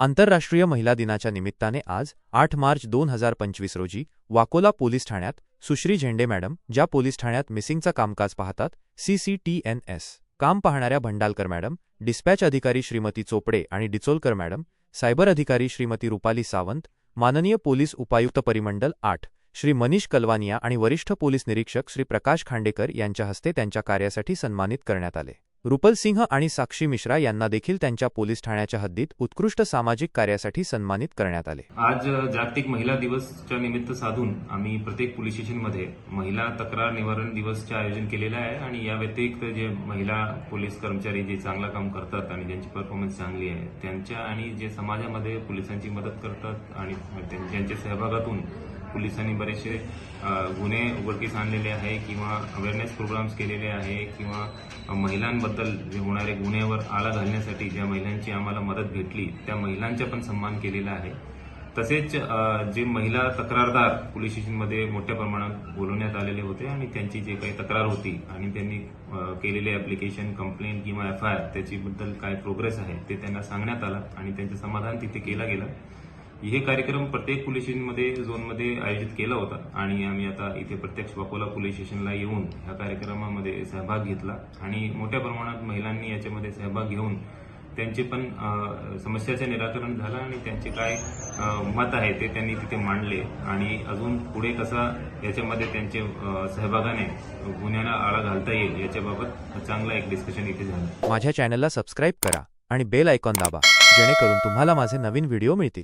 आंतरराष्ट्रीय महिला दिनाच्या निमित्ताने आज आठ मार्च दोन हजार पंचवीस रोजी वाकोला पोलीस ठाण्यात सुश्री झेंडे मॅडम ज्या पोलीस ठाण्यात मिसिंगचा कामकाज पाहतात सीसीटीएनएस काम पाहणाऱ्या भंडालकर मॅडम डिस्पॅच अधिकारी श्रीमती चोपडे आणि डिचोलकर मॅडम सायबर अधिकारी श्रीमती रुपाली सावंत माननीय पोलीस उपायुक्त परिमंडल आठ श्री मनीष कलवानिया आणि वरिष्ठ पोलीस निरीक्षक श्री प्रकाश खांडेकर यांच्या हस्ते त्यांच्या कार्यासाठी सन्मानित करण्यात आले. रुपल सिंह आणि साक्षी मिश्रा यांना देखील त्यांच्या पोलीस ठाण्याच्या हद्दीत उत्कृष्ट सामाजिक कार्यासाठी सन्मानित करण्यात आले. आज जागतिक महिला दिवसच्या निमित्त साधून आम्ही प्रत्येक पोलीस स्टेशनमध्ये महिला तक्रार निवारण दिवसचे आयोजन केलेलं आहे आणि या व्यतिरिक्त जे महिला पोलीस कर्मचारी जे चांगलं काम करतात आणि ज्यांची परफॉर्मन्स चांगली आहे त्यांच्या आणि जे समाजामध्ये पोलिसांची मदत करतात आणि त्यांच्या सहभागातून पोलिसांनी बरेचसे गुन्हे उघडकीस आणलेले आहे किंवा अवेअरनेस प्रोग्राम्स केलेले आहे किंवा महिलांबद्दल जे होणारे गुन्ह्यावर आळा घालण्यासाठी ज्या महिलांची आम्हाला मदत भेटली त्या महिलांचा पण सन्मान केलेला आहे. तसेच जे महिला तक्रारदार पोलीस स्टेशनमध्ये मोठ्या प्रमाणात बोलवण्यात आलेले होते आणि त्यांची जे काही तक्रार होती आणि त्यांनी केलेले ॲप्लिकेशन कंप्लेंट किंवा एफ आय आर त्याच्याबद्दल काय प्रोग्रेस आहे ते त्यांना सांगण्यात आलं आणि त्यांचं समाधान तिथे केलं गेलं. हे कार्यक्रम प्रत्येक पोलीस स्टेशनमध्ये झोनमध्ये आयोजित केला होता आणि आम्ही आता इथे प्रत्यक्ष वाकोला पोलीस स्टेशनला येऊन ह्या कार्यक्रमामध्ये सहभाग घेतला आणि मोठ्या प्रमाणात महिलांनी याच्यामध्ये सहभाग घेऊन त्यांचे पण अ, समस्याचे निराकरण झालं आणि त्यांचे काय मत आहे ते त्यांनी तिथे मांडले आणि अजून पुढे कसा याच्यामध्ये त्यांचे सहभागाने गुन्ह्याला आळा घालता येईल याच्याबाबत चांगला एक डिस्कशन इथे झालं. माझ्या चॅनलला सबस्क्राईब करा आणि बेल आयकॉन दाबा जेणेकरून तुम्हाला माझे नवीन व्हिडिओ मिळतील.